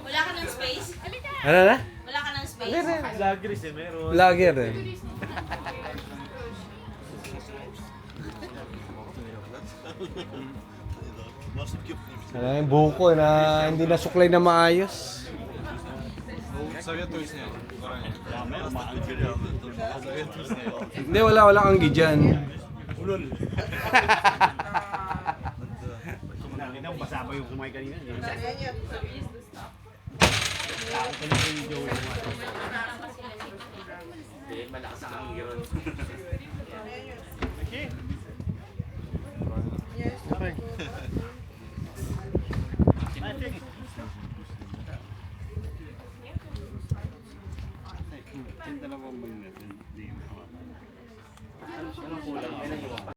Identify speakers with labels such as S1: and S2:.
S1: Wala ka ng space?
S2: Ano na?
S1: Wala ka ng space?
S3: Lagris eh, meron.
S2: Vlogger eh. Ano yung buko na hindi nasuklay na maayos.
S3: Nie. Sowietujesz nie.
S2: Hindi, wala, wala kang gidyan.
S3: Ulol.
S4: Nakita mo, basa pa yung kumain kanina. Tinta lang mo mag-net. Hindi 行了行了行